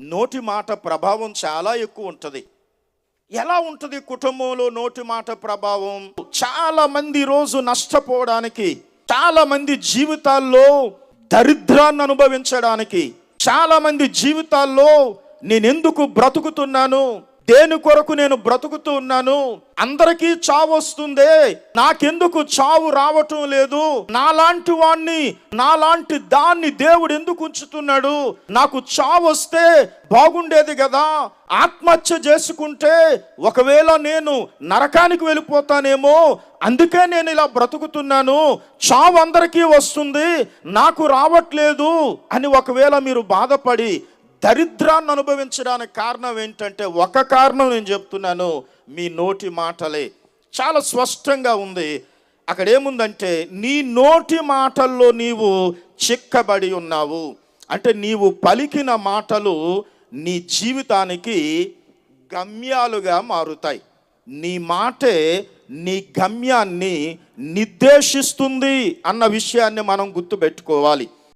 నోటి మాట ప్రభావం చాలా ఎక్కువ ఉంటుంది. ఎలా ఉంటుంది కుటుంబంలో నోటి మాట ప్రభావం? చాలా మంది రోజు నష్టపోవడానికి చాలా మంది జీవితాల్లో దరిద్రాన్ని అనుభవించడానికి చాలా మంది జీవితాల్లో నేనెందుకు బ్రతుకుతున్నాను దేని కొరకు నేను బ్రతుకుతూ ఉన్నాను? అందరికీ చావు వస్తుందే. నాకెందుకు చావు రావటం లేదు? నాలాంటి వాణ్ణి నాలాంటి దాన్ని దేవుడు ఎందుకు ఉంచుతున్నాడు? నాకు చావు వస్తే బాగుండేది కదా. ఆత్మహత్య చేసుకుంటే ఒకవేళ నేను నరకానికి వెళ్ళిపోతానేమో అందుకే నేను ఇలా బ్రతుకుతున్నాను. చావు అందరికీ వస్తుంది. నాకు రావట్లేదు అని ఒకవేళ మీరు బాధపడి దరిద్రాన్ని అనుభవించడానికి కారణం ఏంటంటే ఒక కారణం నేను చెప్తున్నాను మీ నోటి మాటలే. చాలా స్పష్టంగా ఉంది. అక్కడ ఏముందంటే నీ నోటి మాటల్లో నీవు చిక్కబడి ఉన్నావు. అంటే నీవు పలికిన మాటలు నీ జీవితానికి గమ్యాలుగా మారుతాయి. నీ మాటే నీ గమ్యాన్ని నిర్దేశిస్తుంది అన్న విషయాన్ని మనం గుర్తుపెట్టుకోవాలి.